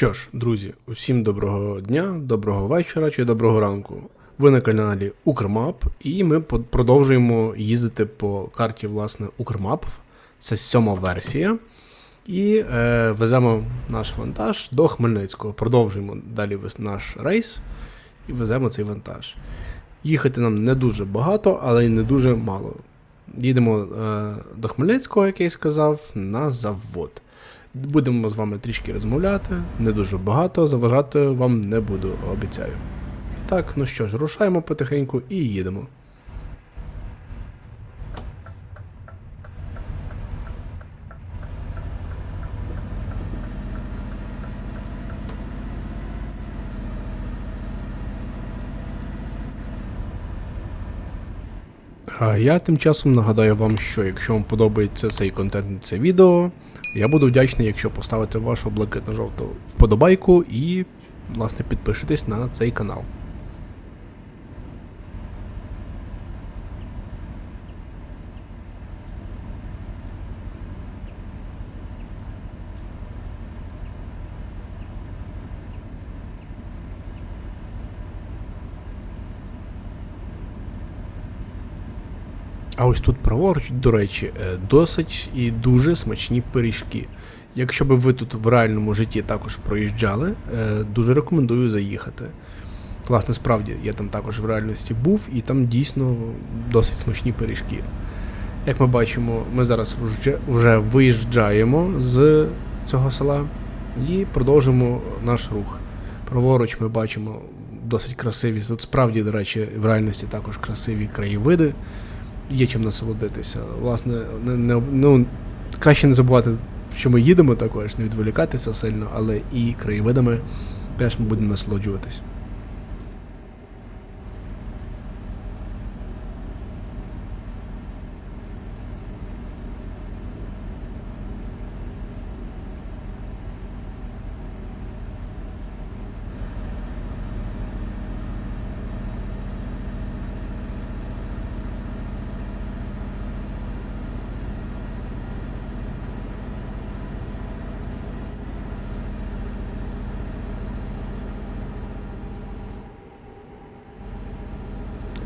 Що ж, друзі, усім доброго дня, доброго вечора чи доброго ранку. Ви на каналі Укрмап, і ми продовжуємо їздити по карті власне Укрмап. Це сьома версія. І е, веземо наш вантаж до Хмельницького. Продовжуємо далі наш рейс і веземо цей вантаж. Їхати нам не дуже багато, але й не дуже мало. Їдемо е, до Хмельницького, як я й сказав, на завод. Будемо з вами трішки розмовляти, не дуже багато, заважати вам не буду, обіцяю. Так, ну що ж, рушаємо потихеньку і їдемо. А я тим часом нагадаю вам, що якщо вам подобається цей контент, це відео, я буду вдячний, якщо поставите вашу блакитно-жовту вподобайку і, власне, підпишитесь на цей канал. А ось тут праворуч, до речі, е, досить і дуже смачні пиріжки. Якщо би ви тут в реальному житті також проїжджали, е, дуже рекомендую заїхати. Власне, справді, я там також в реальності був, і там дійсно досить смачні пиріжки. Як ми бачимо, ми зараз вже, виїжджаємо з цього села і продовжимо наш рух. Праворуч ми бачимо досить красиві. Тут справді, до речі, в реальності також красиві краєвиди є чим насолодитися. Власне, не, не, ну, краще не забувати, що ми їдемо також, не відволікатися сильно, але і краєвидами теж ми будемо насолоджуватись.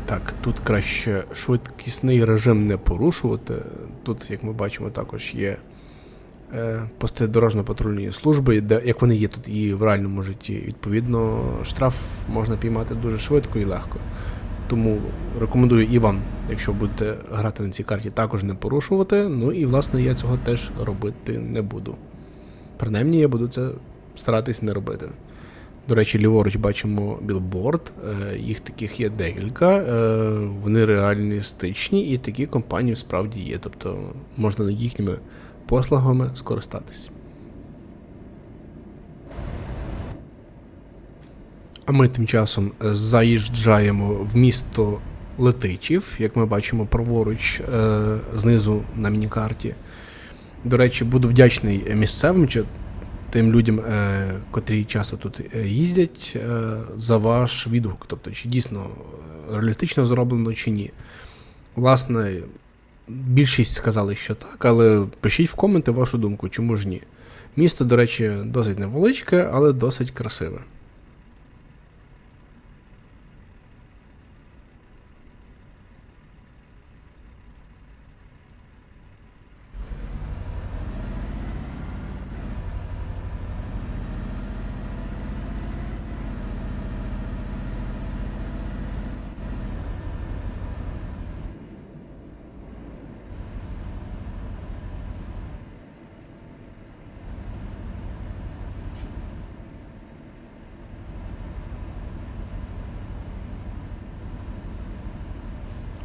Так, тут краще швидкісний режим не порушувати. Тут, як ми бачимо, також є е, пости дорожньо-патрульної служби, де, як вони є тут і в реальному житті. Відповідно, штраф можна піймати дуже швидко і легко. Тому рекомендую і вам, якщо будете грати на цій карті, також не порушувати. Ну і власне я цього теж робити не буду. Принаймні, я буду це старатись не робити. До речі, ліворуч бачимо білборд, е, їх таких є декілька, е, вони реалістичні і такі компанії справді є. Тобто можна їхніми послугами скористатись. А ми тим часом заїжджаємо в місто Летичів, як ми бачимо праворуч е, знизу на мінікарті. До речі, буду вдячний місцевим тим людям, е, котрі часто тут е, їздять, е, за ваш відгук. Тобто, чи дійсно реалістично зроблено, чи ні. Власне, більшість сказали, що так, але пишіть в коменти вашу думку, чому ж ні. Місто, до речі, досить невеличке, але досить красиве.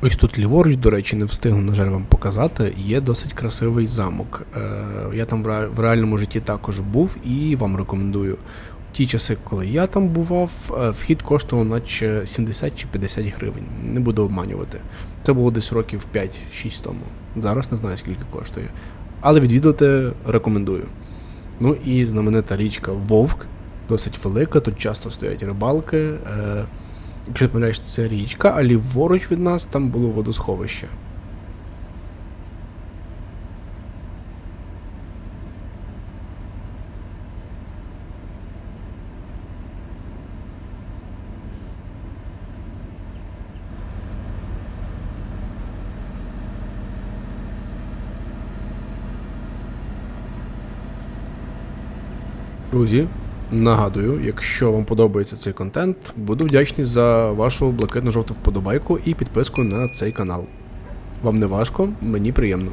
Ось тут ліворуч, до речі, не встигну, на жаль, вам показати. Є досить красивий замок. Е, я там в реальному житті також був і вам рекомендую. В ті часи, коли я там бував, е, вхід коштував наче 70 чи 50 гривень. Не буду обманювати. Це було десь років 5-6 тому. Зараз не знаю, скільки коштує. Але відвідати рекомендую. Ну і знаменита річка Вовк, досить велика, тут часто стоять рибалки. Якщо не помиляюсь, це річка, а ліворуч від нас там було водосховище. Друзі, нагадую, якщо вам подобається цей контент, буду вдячний за вашу блакитно-жовту вподобайку і підписку на цей канал. Вам не важко, мені приємно.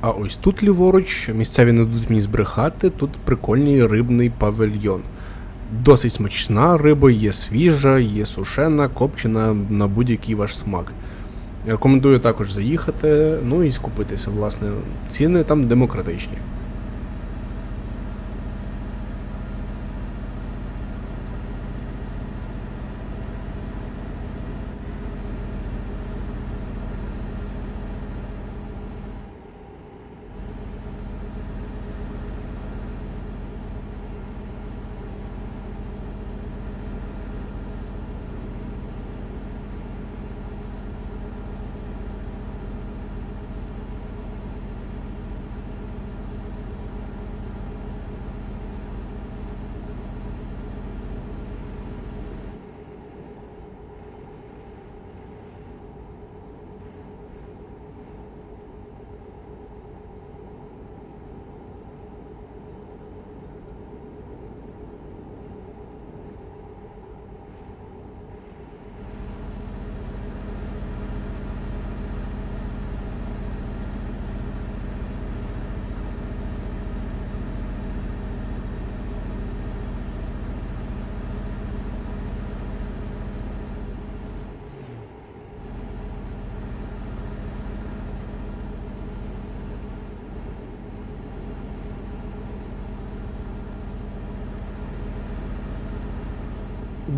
А ось тут ліворуч, місцеві не дадуть мені збрехати, тут прикольний рибний павільйон. Досить смачна риба, є свіжа, є сушена, копчена на будь-який ваш смак. Рекомендую також заїхати, ну і скупитися, власне. Ціни там демократичні.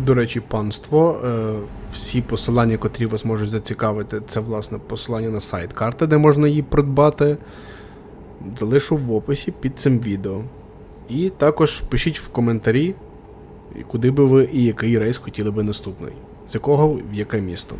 До речі, панство, е, всі посилання, котрі вас можуть зацікавити, це власне посилання на сайт карти, де можна її придбати. Залишу в описі під цим відео. І також пишіть в коментарі, куди би ви і який рейс хотіли би наступний, з якого в яке місто.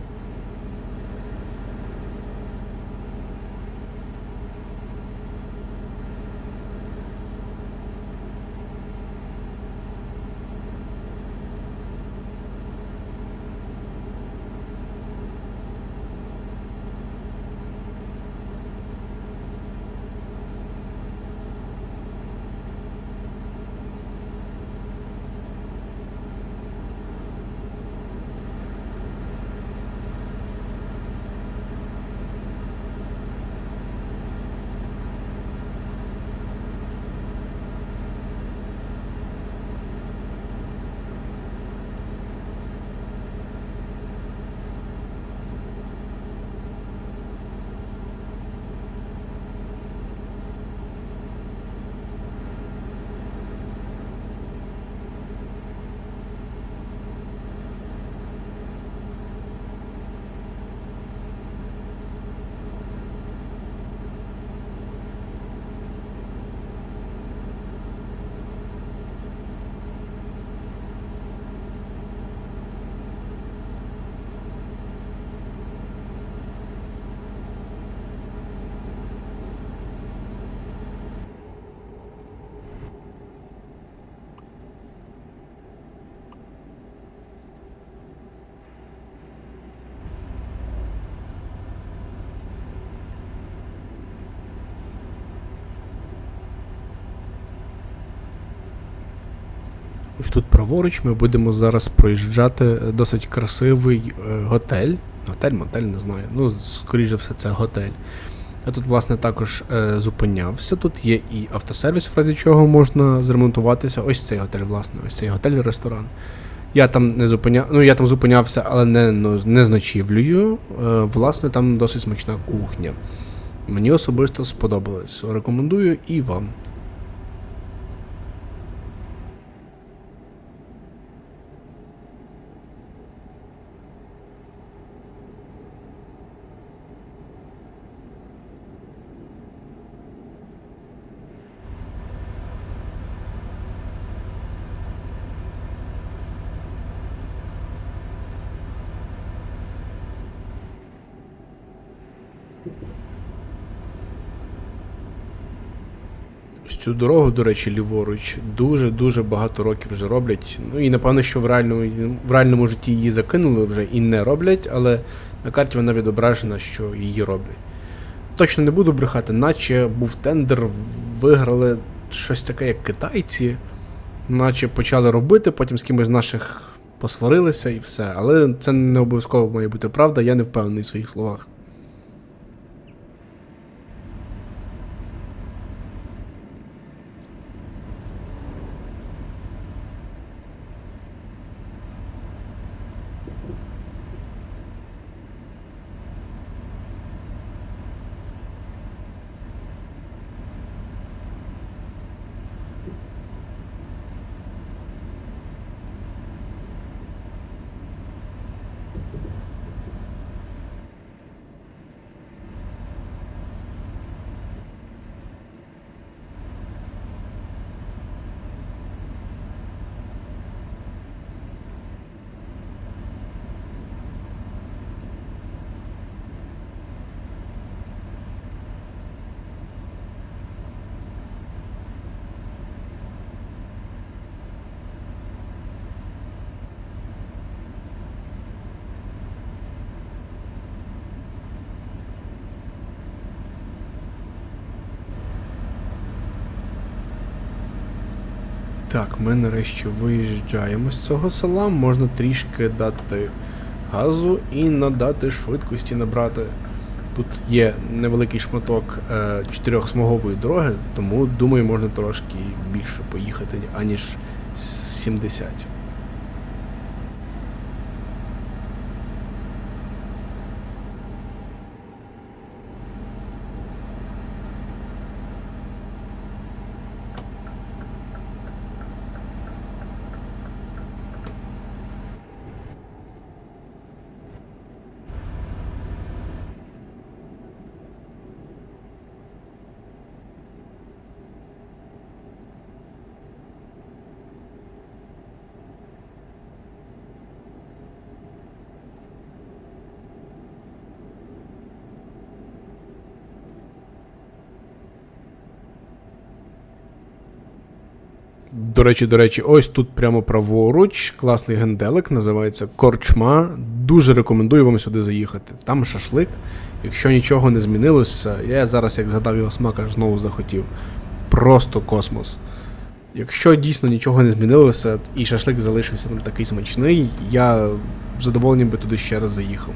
Ось тут праворуч ми будемо зараз проїжджати досить красивий е, готель. Готель, мотель, не знаю. Ну, скоріше все, це готель. Я тут, власне, також е, зупинявся. Тут є і автосервіс, в разі чого можна зремонтуватися. Ось цей готель, власне, ось цей готель-ресторан. Я там не зупиняв, ну я там зупинявся, але не, ну, не з ночівлею. Е, власне, там досить смачна кухня. Мені особисто сподобалось. Рекомендую і вам. Цю дорогу, до речі, ліворуч, дуже-дуже багато років вже роблять. Ну і напевно, що в реальному, в реальному житті її закинули вже і не роблять, але на карті вона відображена, що її роблять. Точно не буду брехати, наче був тендер, виграли щось таке, як китайці, наче почали робити, потім з кимось з наших посварилися і все. Але це не обов'язково має бути правда, я не впевнений в своїх словах. Так, ми нарешті виїжджаємо з цього села. Можна трішки дати газу і надати швидкості набрати. Тут є невеликий шматок е, чотирьохсмугової дороги, тому думаю, можна трошки більше поїхати, аніж 70. До речі, до речі, ось тут прямо праворуч, класний генделик, називається Корчма. Дуже рекомендую вам сюди заїхати. Там шашлик. Якщо нічого не змінилося, я зараз, як згадав його смак, аж знову захотів. Просто космос. Якщо дійсно нічого не змінилося і шашлик залишився там такий смачний, я задоволенням би туди ще раз заїхав.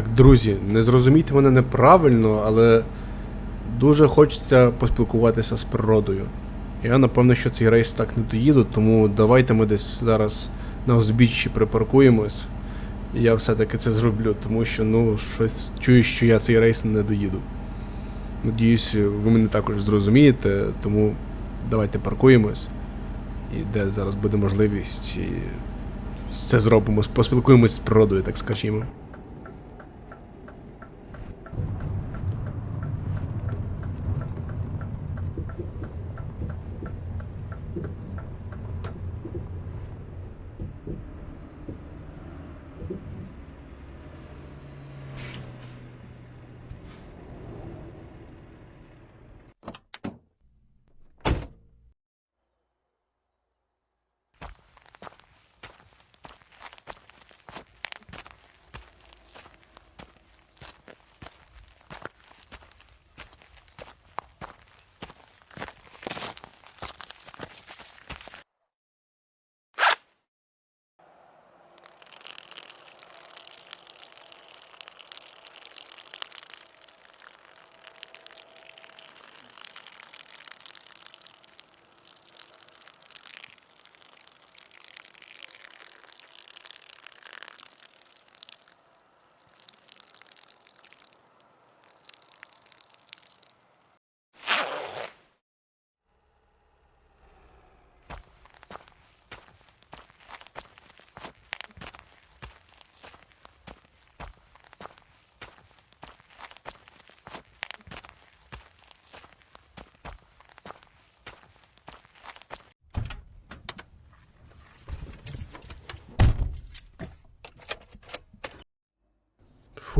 Так, друзі, не зрозумійте мене неправильно, але дуже хочеться поспілкуватися з природою. Я напевно, що цей рейс так не доїду, тому давайте ми десь зараз на узбіччі припаркуємось. Я все-таки це зроблю, тому що ну щось чую, що я цей рейс не доїду. Надіюсь, ви мене також зрозумієте, тому давайте паркуємось. І де зараз буде можливість, і це зробимо, поспілкуємось з природою, так скажімо.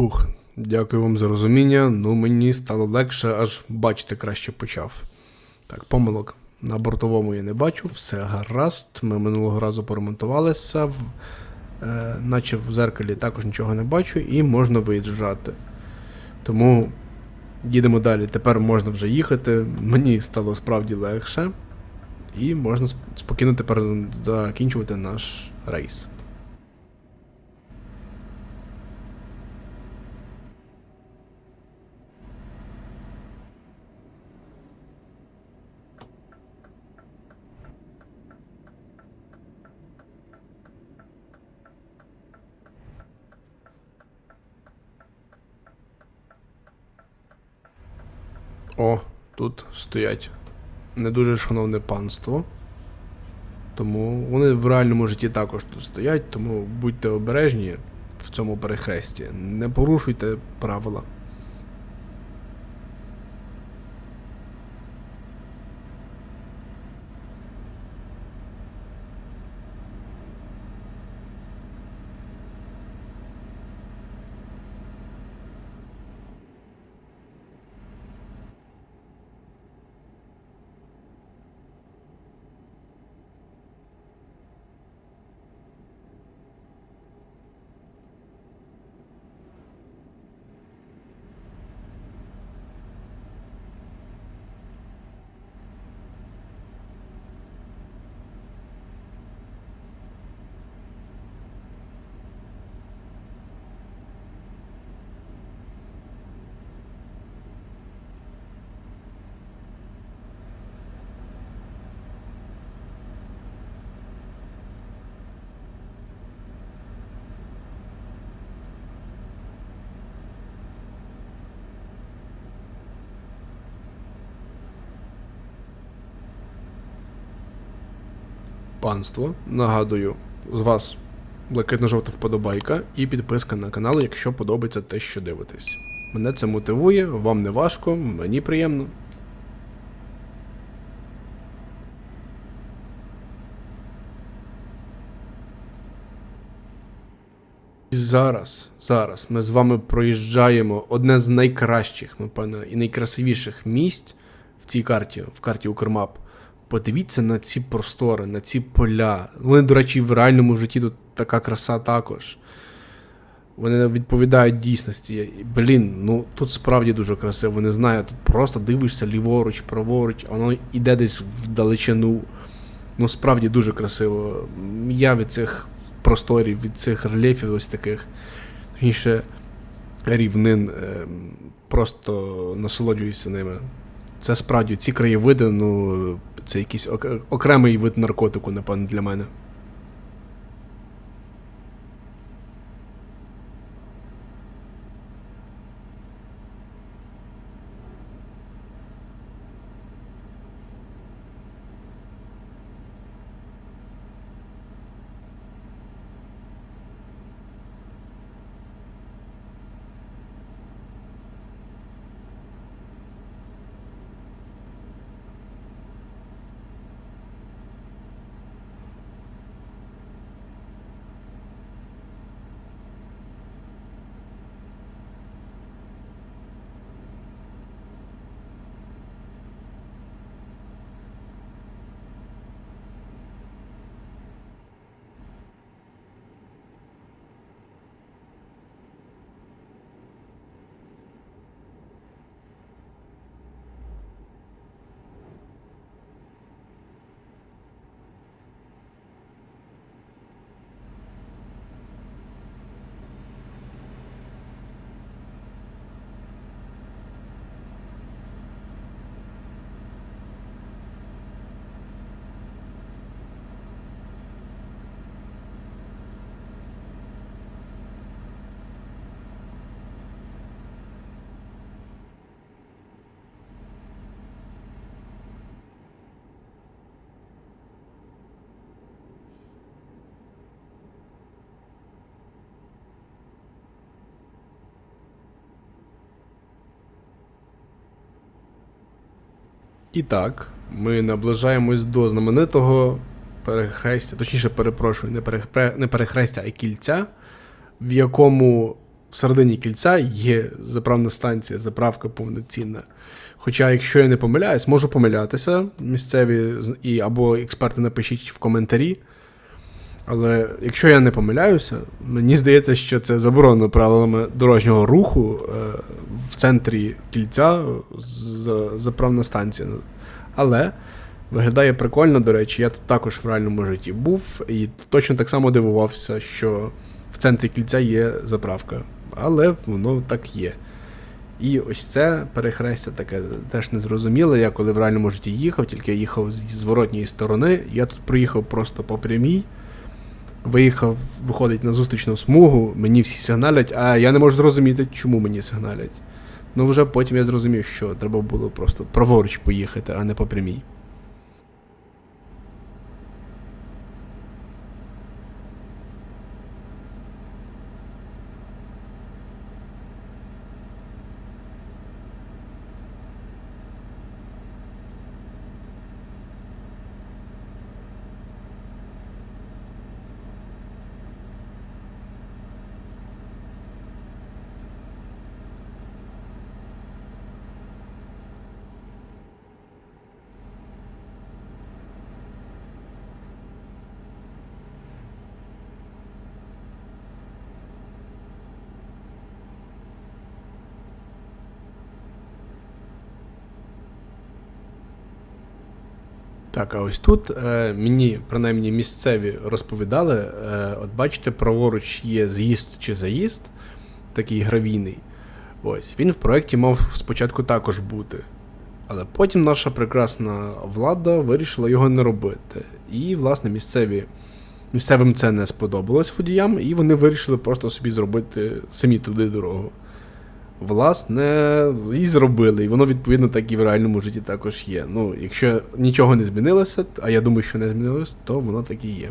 Фух, дякую вам за розуміння. Ну мені стало легше, аж бачити краще почав. Так, помилок. На бортовому я не бачу, все гаразд. Ми минулого разу поремонтувалися, в, е, наче в зеркалі також нічого не бачу, і можна виїжджати. Тому їдемо далі. Тепер можна вже їхати. Мені стало справді легше. І можна спокійно тепер закінчувати наш рейс. О, тут стоять не дуже шановне панство. Тому вони в реальному житті також тут стоять, тому будьте обережні в цьому перехресті. Не порушуйте правила. Панство, нагадую, з вас блакитно-жовта вподобайка і підписка на канал, якщо подобається те, що дивитесь. Мене це мотивує, вам не важко, мені приємно. І зараз, зараз ми з вами проїжджаємо одне з найкращих, напевно, і найкрасивіших місць в цій карті, в карті Укрмап. Подивіться на ці простори, на ці поля. Вони, до речі, в реальному житті тут така краса також. Вони відповідають дійсності. Блін, ну тут справді дуже красиво. Не знаю, тут просто дивишся ліворуч, праворуч, а воно йде десь вдалечину. Ну, справді дуже красиво. Я від цих просторів, від цих рельєфів ось таких, точніше, рівнин, ем, просто насолоджуюся ними. Це справді ці краєвиди, ну, це якийсь ок- окремий вид наркотику, напевно, для мене. І так, ми наближаємось до знаменитого перехрестя, точніше, перепрошую, не, перехре, не перехрестя, а кільця, в якому в середині кільця є заправна станція, заправка повноцінна. Хоча, якщо я не помиляюсь, можу помилятися місцеві або експерти напишіть в коментарі. Але якщо я не помиляюся, мені здається, що це заборонено правилами дорожнього руху е, в центрі кільця заправна станція. Але виглядає прикольно, до речі, я тут також в реальному житті був і точно так само дивувався, що в центрі кільця є заправка. Але воно так є. І ось це перехрестя таке теж незрозуміле. Я коли в реальному житті їхав, тільки я їхав зі зворотньої сторони. Я тут проїхав просто по прямій. Виїхав, виходить на зустрічну смугу, мені всі сигналять, а я не можу зрозуміти, чому мені сигналять. Ну вже потім я зрозумів, що треба було просто праворуч поїхати, а не по прямій. Так, а ось тут е, мені, принаймні, місцеві розповідали: е, от бачите, праворуч є з'їзд чи заїзд, такий гравійний. Ось, він в проєкті мав спочатку також бути. Але потім наша прекрасна влада вирішила його не робити. І, власне, місцеві, місцевим це не сподобалось водіям, і вони вирішили просто собі зробити самі туди дорогу. Власне, і зробили, і воно відповідно так і в реальному житті також є. Ну, якщо нічого не змінилося, а я думаю, що не змінилось, то воно так і є.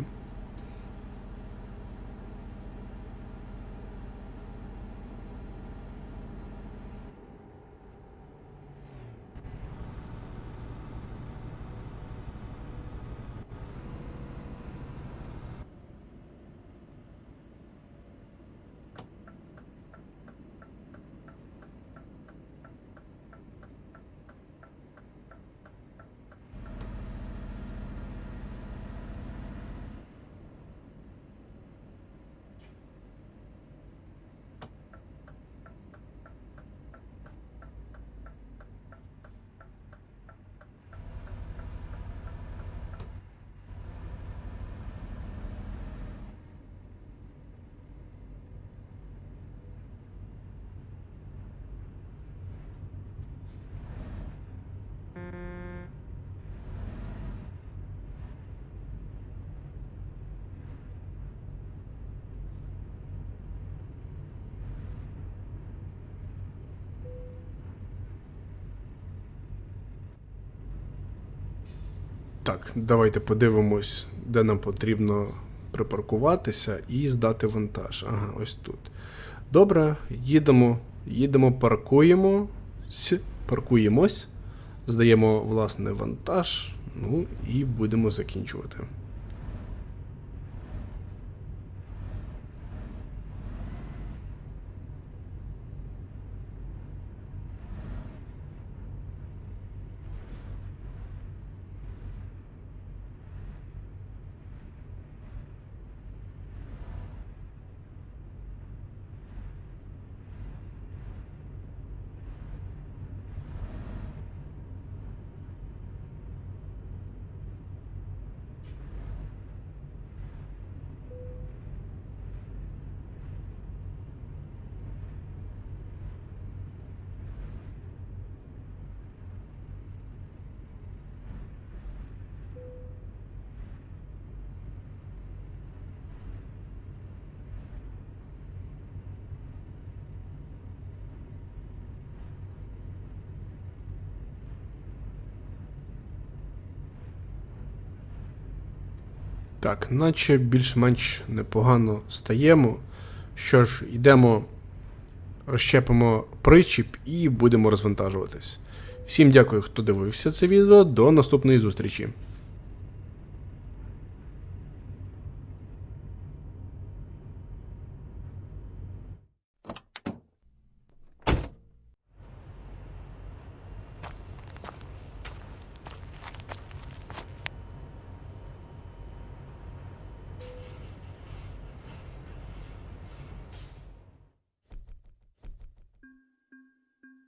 Так, давайте подивимось, де нам потрібно припаркуватися і здати вантаж. Ага, ось тут. Добре, їдемо, їдемо, паркуємо, паркуємось, здаємо власне вантаж, ну і будемо закінчувати. Так, наче більш-менш непогано стаємо. Що ж, йдемо, розщепимо причіп і будемо розвантажуватись. Всім дякую, хто дивився це відео. До наступної зустрічі.